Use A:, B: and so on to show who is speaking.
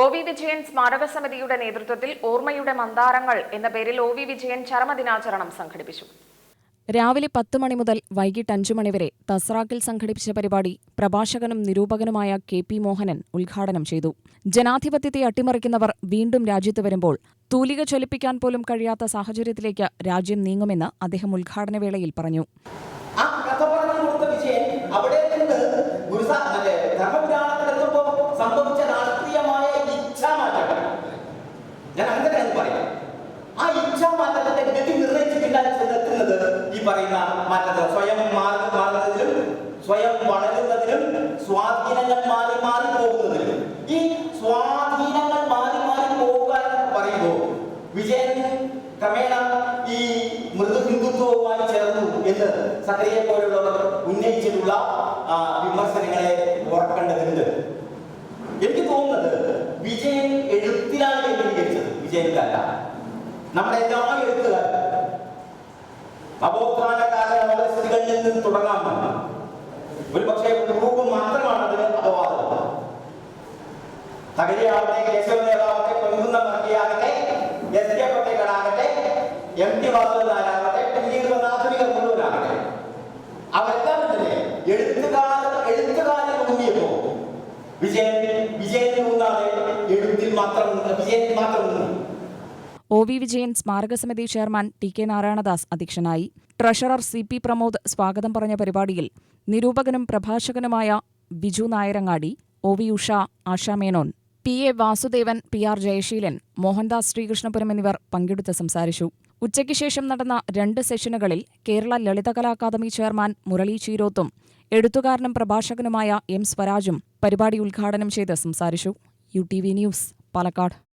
A: O V Vijayan സ്മാരക സമിതിയുടെ നേതൃത്വത്തിൽ ഓർമ്മയുടെ മന്ദാരങ്ങൾ എന്ന പേരിൽ ഒ വി വിജയൻ ചരമദിനാചരണം സംഘടിപ്പിച്ചു.
B: രാവിലെ പത്ത് മണി മുതൽ വൈകിട്ട് അഞ്ചു മണിവരെ തസ്രാക്കിൽ സംഘടിപ്പിച്ച പരിപാടി പ്രഭാഷകനും നിരൂപകനുമായ കെ പി മോഹനൻ ഉദ്ഘാടനം ചെയ്തു. ജനാധിപത്യത്തെ അട്ടിമറിക്കുന്നവർ വീണ്ടും രാജ്യത്ത് വരുമ്പോൾ തൂലിക ചൊലിപ്പിക്കാൻ പോലും കഴിയാത്ത സാഹചര്യത്തിലേക്ക് രാജ്യം നീങ്ങുമെന്ന് അദ്ദേഹം ഉദ്ഘാടനവേളയിൽ പറഞ്ഞു.
C: ആ കഥ പറഞ്ഞു കൊടുത്ത വിജയൻ അവിടെ നിന്ന് ആ ഇച്ഛാമാറ്റത്തിന്റെ ഗതി നിർണയിച്ചിട്ടില്ല ചെന്നെത്തുന്നത് ഈ പറയുന്ന മാറ്റത്തിൽ സ്വയം മാറി മാറുന്നതിലും സ്വയം വളരുന്നതിലും സ്വാധീനങ്ങൾ മാറി മാറി പോകുന്നതിലും. ഈ സ്വാധീനങ്ങൾ മാറി മാറി പോവുക എന്ന് പറയുമ്പോൾ വിജയൻ ക്രമേണ ഈ മൃദു ഹിന്ദുത്വവുമായി ചേർന്നു എന്ന് സക്രിയെ പോലുള്ളവർ ഉന്നയിച്ചിട്ടുള്ള വിമർശനങ്ങളെ ഓർക്കേണ്ടതുണ്ട്. എനിക്ക് തോന്നുന്നത് വിജയൻ എഴുത്തിലാണ് കേന്ദ്രീകരിച്ചത്. വിജയനിലല്ല നമ്മുടെ എല്ലാ എഴുത്തുകാരും നവോത്ഥാനകാല നോവലിസ്റ്റുകളിൽ നിന്ന് തുടങ്ങാം ഒരു പക്ഷേ രൂപം മാത്രമാണ് അതിന് അപവാദം. തകഴിയാവട്ടെ കേശവദേവാവട്ടെ പൊൻകുന്ന മർക്കിയാകട്ടെ എസ് കെ പൊറ്റേക്കടാകട്ടെ എം ടി വാസുദേവൻ നായരാകട്ടെ പിന്നീട് വന്ന ആധുനിക മുഴുവനാകട്ടെ. അവരെല്ലാം തന്നെ എഴുത്തുകാർ എഴുത്തുകാരിൽ മുങ്ങിയപ്പോ വിജയൻ വിജയത്തിൽ ഊന്നാതെ എഴുത്തിൽ മാത്രം വിജയത്തിൽ മാത്രം
B: ഒ വി വിജയൻ സ്മാരകസമിതി ചെയർമാൻ ടി കെ നാരായണദാസ് അധ്യക്ഷനായി. ട്രഷറർ സി പി പ്രമോദ് സ്വാഗതം പറഞ്ഞ പരിപാടിയിൽ നിരൂപകനും പ്രഭാഷകനുമായ Biju Nayarangadi O V Usha Asha Menon P A Vasudevan P R Jayaseelan Mohandas Sreekrishnapuram എന്നിവർ പങ്കെടുത്ത് സംസാരിച്ചു. ഉച്ചയ്ക്ക് ശേഷം നടന്ന രണ്ട് സെഷനുകളിൽ കേരള ലളിതകലാ അക്കാദമി ചെയർമാൻ മുരളി ചീരോത്തും എഴുത്തുകാരനും പ്രഭാഷകനുമായ എം സ്വരാജും പരിപാടി ഉദ്ഘാടനം ചെയ്ത് സംസാരിച്ചു. U T V news Palakkad.